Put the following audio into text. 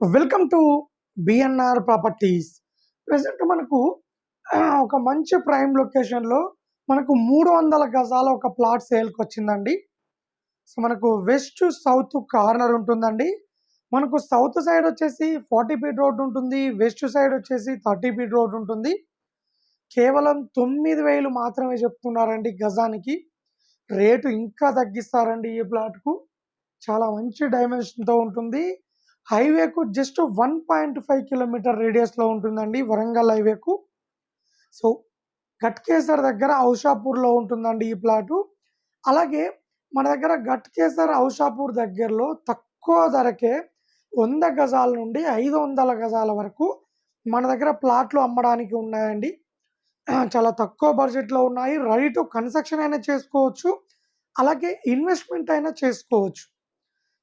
Welcome to BNR properties present మనకు ఒక మంచి ప్రైమ్ లొకేషన్లో మనకు మూడు వందల గజాల ఒక ప్లాట్ సేల్కి వచ్చిందండి. సో మనకు వెస్ట్ సౌత్ కార్నర్ ఉంటుందండి. మనకు సౌత్ సైడ్ వచ్చేసి ఫార్టీ ఫీట్ రోడ్ ఉంటుంది. వెస్ట్ సైడ్ వచ్చేసి థర్టీ ఫీట్ రోడ్ ఉంటుంది. కేవలం తొమ్మిది వేలు మాత్రమే చెప్తున్నారండి గజానికి. రేటు ఇంకా తగ్గిస్తారండి ఈ ప్లాట్కు చాలా మంచి డైమెన్షన్తో ఉంటుంది. హైవేకు just one point five kilometer రేడియస్లో ఉంటుందండి వరంగల్ హైవేకు. సో గట్కేసర్ దగ్గర ఔషాపూర్లో ఉంటుందండి ఈ ప్లాటు. అలాగే మన దగ్గర గట్కేసర్ ఔషాపూర్ దగ్గరలో తక్కువ ధరకే వంద గజాల నుండి ఐదు వందల గజాల వరకు మన దగ్గర ప్లాట్లు అమ్మడానికి ఉన్నాయండి. చాలా తక్కువ బడ్జెట్లో ఉన్నాయి. రెడీ టు కన్స్ట్రక్షన్ అయినా చేసుకోవచ్చు. అలాగే ఇన్వెస్ట్మెంట్ అయినా చేసుకోవచ్చు.